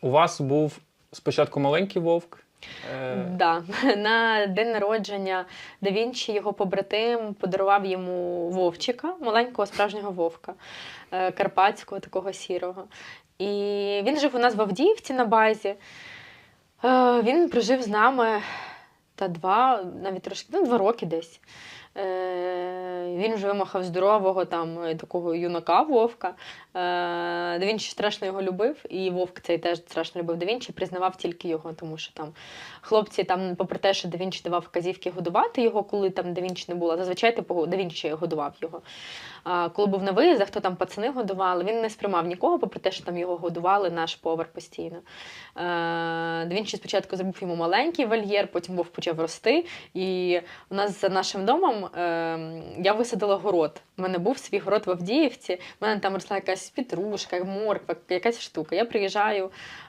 У вас був спочатку маленький вовк. Е, Да. На день народження Да Вінчі, його побратим, подарував йому вовчика, маленького справжнього вовка, е, карпатського, такого сірого. І він жив у нас в Авдіївці на базі. Е, Він прожив з нами та два, навіть трошки, ну, два роки десь. Е, Він вже вимахав здорового там е, такого юнака Вовка. Е, Да Вінчі страшно його любив, і Вовк цей теж страшно любив Вінчі, признавав тільки його, тому що там хлопці, там, попри те, що Да Вінчі давав вказівки годувати його, коли там Вінчі не було. Зазвичай типу, Вінчі годував його. А коли був на виїздах, то там пацани годували. Він не сприймав нікого, попри те, що там його годували, наш повар постійно. Е, Да Вінчі спочатку зробив йому маленький вольєр, потім Вовк почав рости. І у нас за нашим домом е, я висадила город. У мене був свій город в Авдіївці. У мене там росла якась петрушка, морква, якась штука. Я приїжджаю